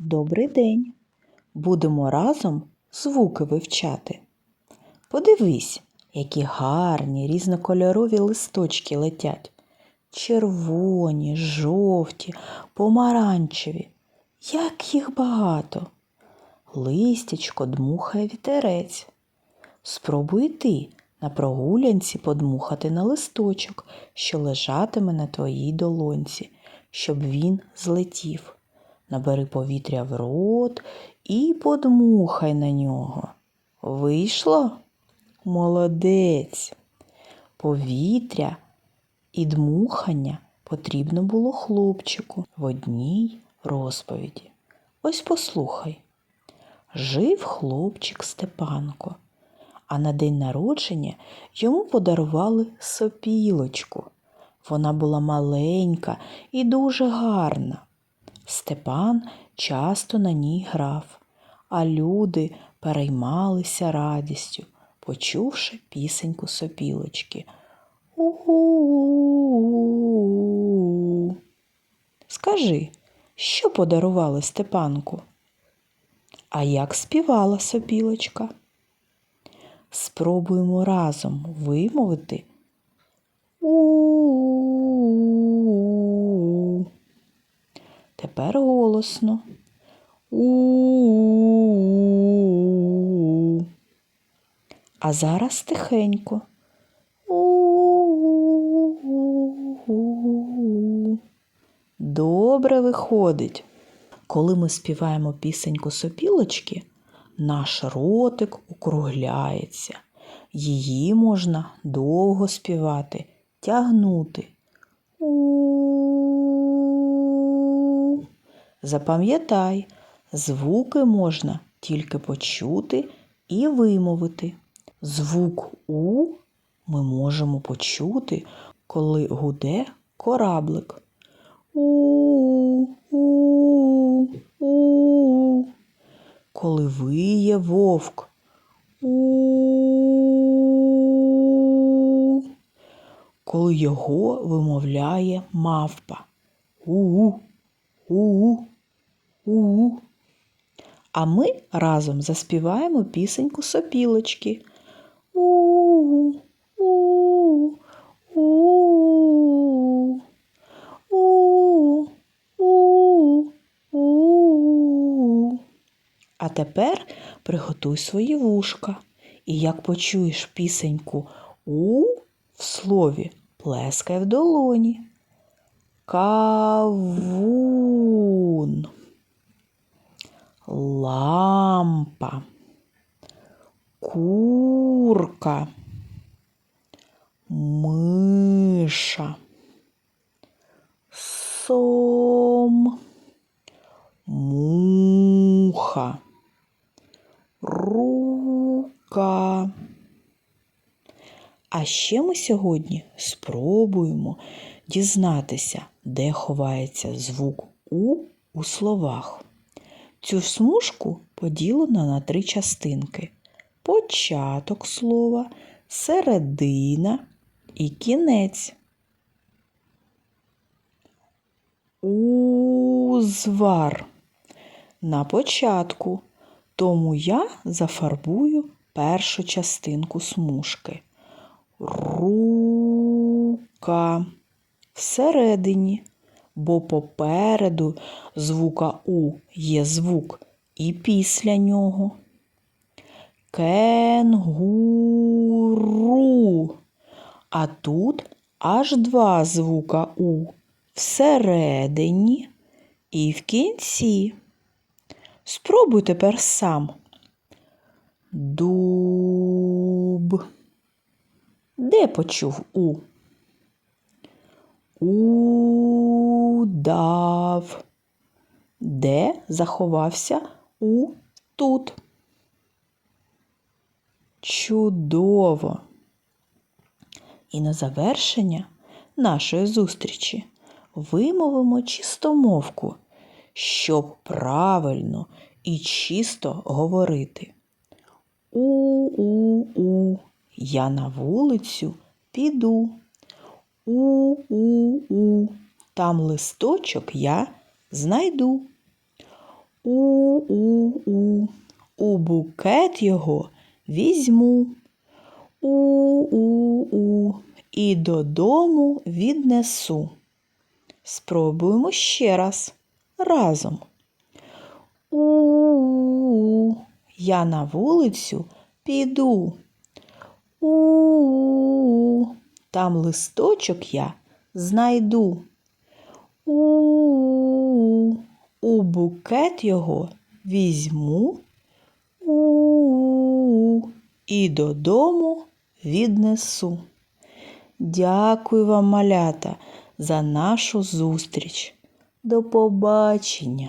Добрий день! Будемо разом звуки вивчати. Подивись, які гарні різнокольорові листочки летять. Червоні, жовті, помаранчеві. Як їх багато. Листячко дмухає вітерець. Спробуй ти на прогулянці подмухати на листочок, що лежатиме на твоїй долонці, щоб він злетів. Набери повітря в рот і подмухай на нього. Вийшло? Молодець. Повітря і дмухання потрібно було хлопчику в одній розповіді. Ось послухай. Жив хлопчик Степанко, а на день народження йому подарували сопілочку. Вона була маленька і дуже гарна. Степан часто на ній грав, а люди переймалися радістю, почувши пісеньку сопілочки. У-у-у. Скажи, що подарували Степанку? А як співала сопілочка? Спробуємо разом вимовити у. Тепер голосно. У. А зараз тихенько. У. Добре виходить. Коли ми співаємо пісеньку сопілочки, наш ротик округляється. Її можна довго співати, тягнути. Запам'ятай, звуки можна тільки почути і вимовити. Звук У ми можемо почути, коли гуде кораблик. У-у-у. Коли виє вовк. У. Коли його вимовляє мавпа. У. У. У. А ми разом заспіваємо пісеньку сопілочки. У. У. У. У. У. У. А тепер приготуй свої вушка. І як почуєш пісеньку У в слові, плескай в долоні. Кавун. Лампа. Курка. Миша. Сом. Муха. А ще ми сьогодні спробуємо дізнатися, де ховається звук У у словах. Цю смужку поділено на три частинки: початок слова, середина і кінець. Узвар на початку, тому я зафарбую першу частинку смужки. Рука всередині, бо попереду звука У є звук і після нього. Кенгуру. А тут аж два звука У всередині і в кінці. Спробуй тепер сам. Дуб. Де почув У? Удав. Де заховався у тут? Чудово! І на завершення нашої зустрічі вимовимо чистомовку, щоб правильно і чисто говорити. У-у-у, я на вулицю піду. У-у-у, там листочок я знайду. У-у-у. У букет його візьму. У-у-у. І додому віднесу. Спробуємо ще раз. Разом. У-у-у. Я на вулицю піду. У-у-у. Там листочок я знайду. У-у-у. У букет його візьму. У-у-у. І додому віднесу. Дякую вам, малята, за нашу зустріч. До побачення!